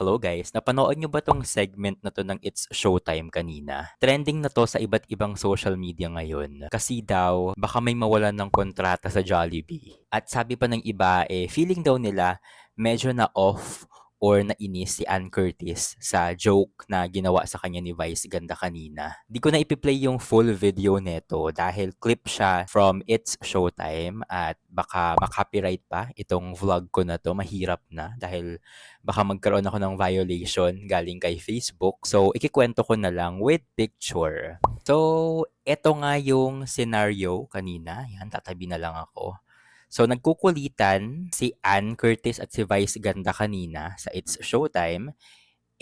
Hello guys, napanood nyo ba tong segment na to ng It's Showtime kanina? Trending na to sa iba't ibang social media ngayon. Kasi daw, baka may mawalan ng kontrata sa Jollibee. At sabi pa ng iba, eh, feeling daw nila medyo na off or nainis si Ann Curtis sa joke na ginawa sa kanya ni Vice ganda kanina. Di ko na ipiplay yung full video neto dahil clip siya from It's Showtime at baka makopyright pa itong vlog ko na to. Mahirap na dahil baka magkaroon ako ng violation galing kay Facebook. So, ikikwento ko na lang with picture. So, eto nga yung scenario kanina. Yan, tatabi na lang ako. So, nagkukulitan si Ann Curtis at si Vice Ganda kanina sa It's Showtime.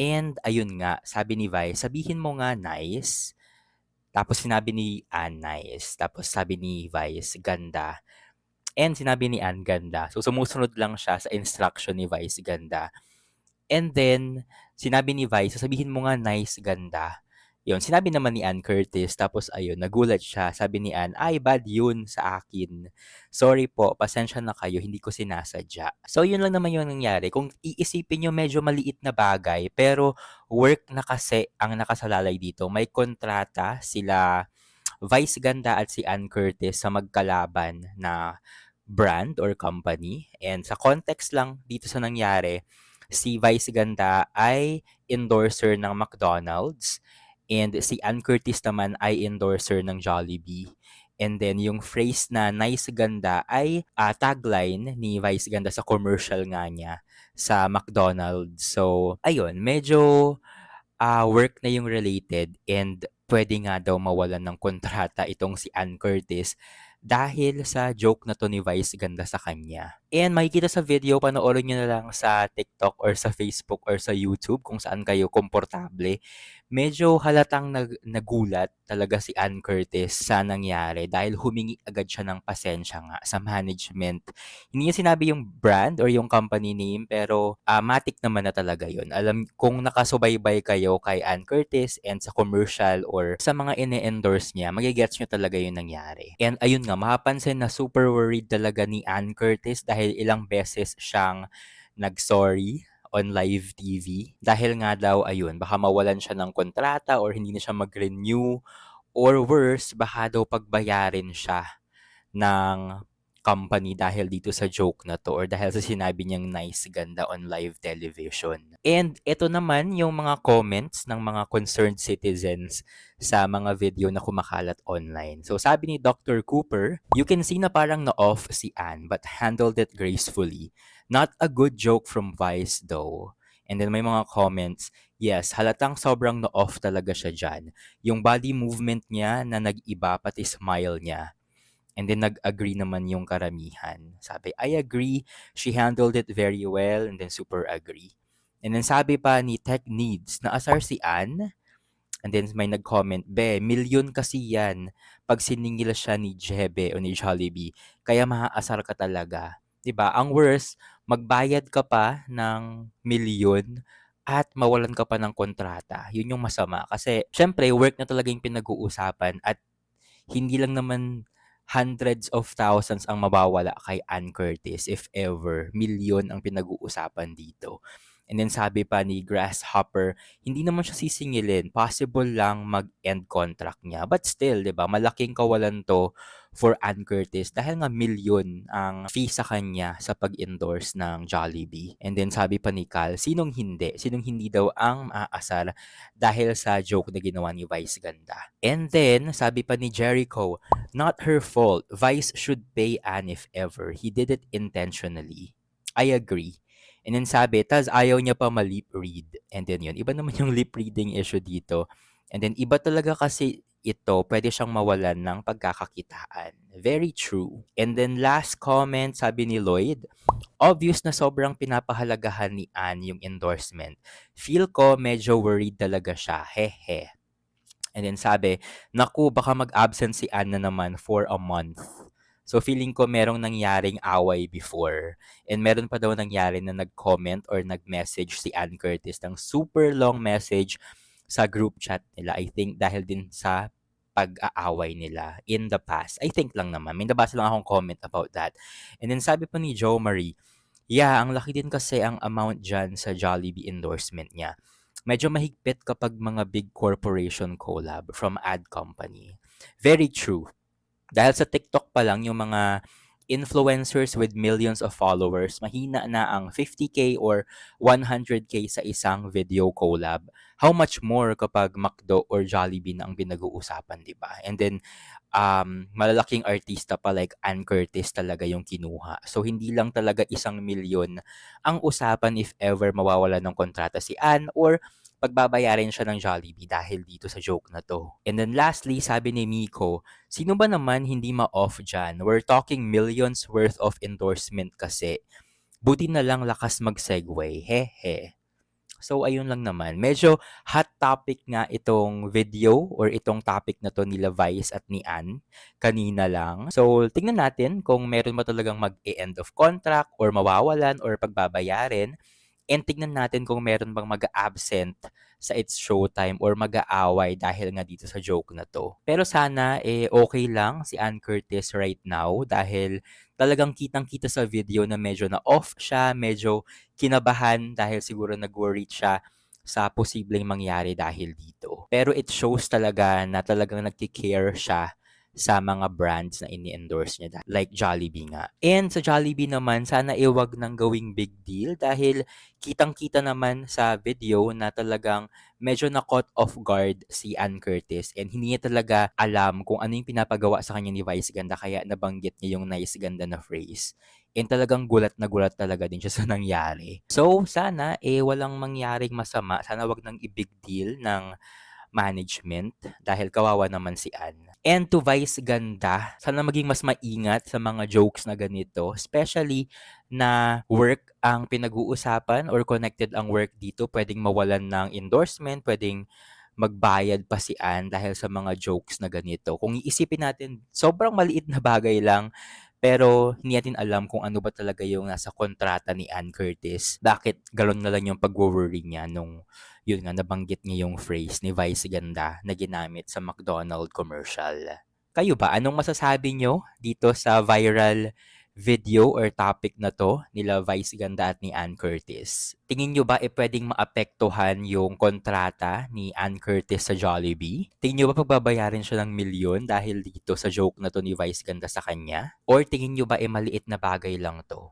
And ayun nga, sabi ni Vice, sabihin mo nga nice. Tapos sinabi ni Ann nice. Tapos sabi ni Vice, ganda. And sinabi ni Ann, ganda. So, sumusunod lang siya sa instruction ni Vice, ganda. And then, sinabi ni Vice, sabihin mo nga nice, ganda. Yun, sinabi naman ni Ann Curtis, tapos ayun, nagulat siya. Sabi ni Ann, ay, bad yun sa akin. Sorry po, pasensya na kayo, hindi ko sinasadya. So, yun lang naman yung nangyari. Kung iisipin nyo, medyo maliit na bagay, pero work na kasi ang nakasalalay dito. May kontrata sila Vice Ganda at si Ann Curtis sa magkalaban na brand or company. And sa context lang dito sa nangyari, si Vice Ganda ay endorser ng McDonald's And si Ann Curtis naman ay endorser ng Jollibee. And then yung phrase na nice ganda ay uh, tagline ni Vice Ganda sa commercial nga niya sa McDonald's. So, ayun, medyo uh, work na yung related and pwede nga daw mawalan ng kontrata itong si Ann Curtis dahil sa joke na to ni Vice ganda sa kanya. And makikita sa video, panoorin nyo na lang sa TikTok or sa Facebook or sa YouTube kung saan kayo komportable. Medyo halatang nag nagulat talaga si Ann Curtis sa nangyari dahil humingi agad siya ng pasensya nga sa management. Hindi niya sinabi yung brand or yung company name pero uh, matik naman na talaga yon. Alam kung nakasubaybay kayo kay Ann Curtis and sa commercial or sa mga ine-endorse niya, magigets nyo talaga yung nangyari. And ayun nga, mapapansin na super worried talaga ni Ann Curtis dahil ilang beses siyang nag-sorry on live TV. Dahil nga daw, ayun, baka mawalan siya ng kontrata or hindi na siya mag-renew or worse, baka daw pagbayarin siya ng company dahil dito sa joke na to or dahil sa sinabi niyang nice ganda on live television. And ito naman yung mga comments ng mga concerned citizens sa mga video na kumakalat online. So sabi ni Dr. Cooper, you can see na parang na-off si Anne but handled it gracefully. Not a good joke from Vice though. And then may mga comments, yes, halatang sobrang na-off talaga siya dyan. Yung body movement niya na nag-iba, pati smile niya. And then nag-agree naman yung karamihan. Sabi, I agree, she handled it very well, and then super agree. And then sabi pa ni Tech Needs, na asar si Anne, and then may nag-comment, Be, milyon kasi yan pag siningil siya ni Jebe o ni Jollibee, kaya maaasar ka talaga. 'Di ba? Ang worst, magbayad ka pa ng milyon at mawalan ka pa ng kontrata. 'Yun yung masama kasi syempre work na talaga yung pinag-uusapan at hindi lang naman hundreds of thousands ang mabawala kay Ann Curtis if ever. Milyon ang pinag-uusapan dito. And then sabi pa ni Grasshopper, hindi naman siya sisingilin. Possible lang mag-end contract niya. But still, di ba, malaking kawalan to for Ann Curtis dahil nga milyon ang fee sa kanya sa pag-endorse ng Jollibee. And then sabi pa ni Cal, sinong hindi? Sinong hindi daw ang maaasar dahil sa joke na ginawa ni Vice Ganda. And then, sabi pa ni Jericho, not her fault. Vice should pay Ann if ever. He did it intentionally. I agree. And then sabi, tas ayaw niya pa ma-lip read. And then yun, iba naman yung lip reading issue dito. And then iba talaga kasi ito, pwede siyang mawalan ng pagkakakitaan. Very true. And then last comment, sabi ni Lloyd, obvious na sobrang pinapahalagahan ni Anne yung endorsement. Feel ko medyo worried talaga siya. Hehe. And then sabi, naku, baka mag-absent si Anne na naman for a month. So feeling ko merong nangyaring away before. And meron pa daw nangyari na nag-comment or nag-message si Ann Curtis ng super long message sa group chat nila. I think dahil din sa pag-aaway nila in the past. I think lang naman. May nabasa lang akong comment about that. And then sabi pa ni Joe Marie, Yeah, ang laki din kasi ang amount diyan sa Jollibee endorsement niya. Medyo mahigpit kapag mga big corporation collab from ad company. Very true. Dahil sa TikTok pa lang yung mga influencers with millions of followers, mahina na ang 50k or 100k sa isang video collab. How much more kapag McDo or Jollibee na ang pinag-uusapan, 'di ba? And then um, malalaking artista pa like Ann Curtis talaga yung kinuha. So, hindi lang talaga isang milyon ang usapan if ever mawawala ng kontrata si Ann or pagbabayarin siya ng Jollibee dahil dito sa joke na to. And then lastly, sabi ni Miko, sino ba naman hindi ma-off dyan? We're talking millions worth of endorsement kasi. Buti na lang lakas mag-segue. Hehe. So, ayun lang naman. Medyo hot topic nga itong video or itong topic na to nila Vice at ni Ann kanina lang. So, tingnan natin kung meron ba talagang mag-end of contract or mawawalan or pagbabayarin. And tingnan natin kung meron bang mag-absent sa It's Showtime or mag-aaway dahil nga dito sa joke na to. Pero sana eh okay lang si Ann Curtis right now dahil talagang kitang-kita sa video na medyo na off siya, medyo kinabahan dahil siguro nag-worried siya sa posibleng mangyari dahil dito. Pero it shows talaga na talagang nagki-care siya sa mga brands na ini-endorse niya like Jollibee nga. And sa Jollibee naman, sana iwag nang gawing big deal dahil kitang-kita naman sa video na talagang medyo na caught off guard si Ann Curtis and hindi niya talaga alam kung ano yung pinapagawa sa kanya ni Vice Ganda kaya nabanggit niya yung nice ganda na phrase. And talagang gulat na gulat talaga din siya sa nangyari. So, sana eh walang mangyaring masama. Sana wag nang i-big deal ng management dahil kawawa naman si Ann. And to Vice Ganda, sana maging mas maingat sa mga jokes na ganito, especially na work ang pinag-uusapan or connected ang work dito, pwedeng mawalan ng endorsement, pwedeng magbayad pa si Ann dahil sa mga jokes na ganito. Kung iisipin natin, sobrang maliit na bagay lang, pero hindi natin alam kung ano ba talaga yung nasa kontrata ni Ann Curtis. Bakit galon na lang yung pag-worry niya nung yun nga nabanggit niya yung phrase ni Vice Ganda na ginamit sa McDonald commercial. Kayo ba, anong masasabi nyo dito sa viral video or topic na to nila Vice Ganda at ni Ann Curtis? Tingin nyo ba e pwedeng maapektuhan yung kontrata ni Ann Curtis sa Jollibee? Tingin nyo ba pagbabayarin siya ng milyon dahil dito sa joke na to ni Vice Ganda sa kanya? Or tingin nyo ba e maliit na bagay lang to?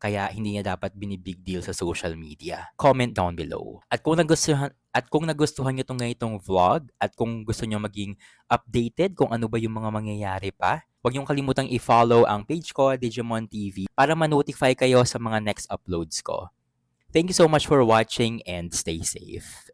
Kaya hindi niya dapat binibig deal sa social media. Comment down below. At kung nagustuhan at kung nagustuhan niyo itong ganitong vlog at kung gusto niyo maging updated kung ano ba yung mga mangyayari pa, huwag niyong kalimutang i-follow ang page ko, Digimon TV, para ma-notify kayo sa mga next uploads ko. Thank you so much for watching and stay safe.